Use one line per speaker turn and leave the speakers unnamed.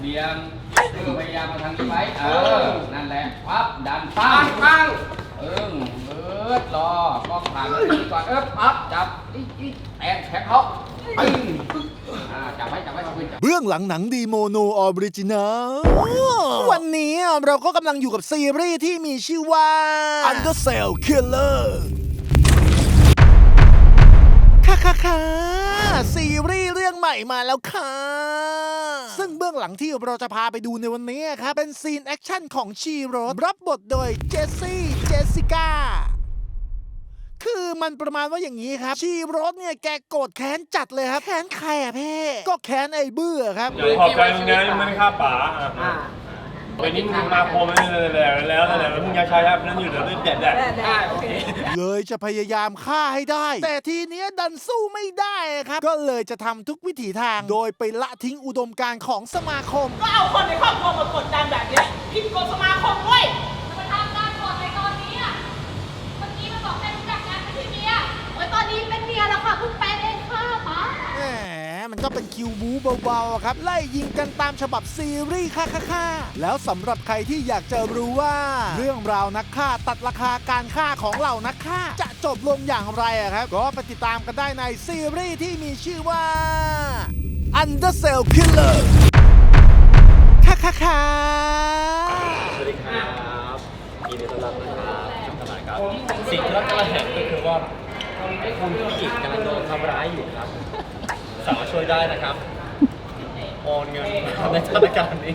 เบี่ยงเออพยายามมาทางนี้ไว้เออ นั่นแหละปั๊บดันปั้
ปั
ง
งปัง
เอิงเอิดรอก็ผ่านมาตรงนี้ก่อนเอิบปั๊บจับอีอีแอนแท็กเขาปึ้งอ่าจับไว้จับไว้จับไว้จับ
เบื้องหลังหนังดีโมโนออริจินัลวันนี้เราก็กำลังอยู่กับซีรีส์ที่มีชื่อว่า Undercell Killer ค่ะค่ะค่ะซีรีส์เรื่องใหม่มาแล้วค่ะ ซึ่งเบื้องหลังที่เราจะพาไปดูในวันนี้ครับ เป็นซีนแอคชั่นของชีโรสรับบทโดยเจสซี่เจสสิก้าคือมันประมาณว่าอย่างนี้ครับ ชีโรสเนี่ยแกโกรธแค้นจัดเลยครับ แค้นใครอะเพ่ก็แค้นไอ้เบื่อครับ
อย่าขอบใจมึงนะมึงไม่ได้ฆ่าป๋าอะ
อ่า
เป็นนี้มึงมาโคมแล้วแล้วแล้วแล้วมึงยังใช้ครับนั่นอยู่เดี๋ยวแดดแดด
ได้โอเค
เลยจะพยายามฆ่าให้ได้ แต่ทีเนี้ยดันสู้ไม่ได้ครับ ก็เลยจะทำทุกวิถีทาง โดยไปละทิ้งอุดมการณ์ของสมาคม
ก็เอาคนในครอบครัวมากดดันแบบเนี้ยผิดกฎสมาคม
ก็เป็นคิ
วบูเบาๆครับไล่ยิงกันตามฉบับซีรีส์ค่าๆแล้วสำหรับใครที่อยากจะรู้ว่า เรื่องราวนักฆ่าตัดราคาการฆ่าของเหล่านักฆ่าจะจบลงอย่างไรอะครับ ก็ไปติดตามกันได้ในซีรีส์ที่มีชื่อว่า Undercell Killer ค่ะๆๆ
สวัสดีครับยินดีต้อนรับนะครับตลาดครับ สิ่งที่เรากำลังเห็นก็คือว่าคุณผู้หญิงกำลังโดนทำร้ายอยู่ครับ สามารถช่วยได้นะครับโอนเงินในธนาคารนี้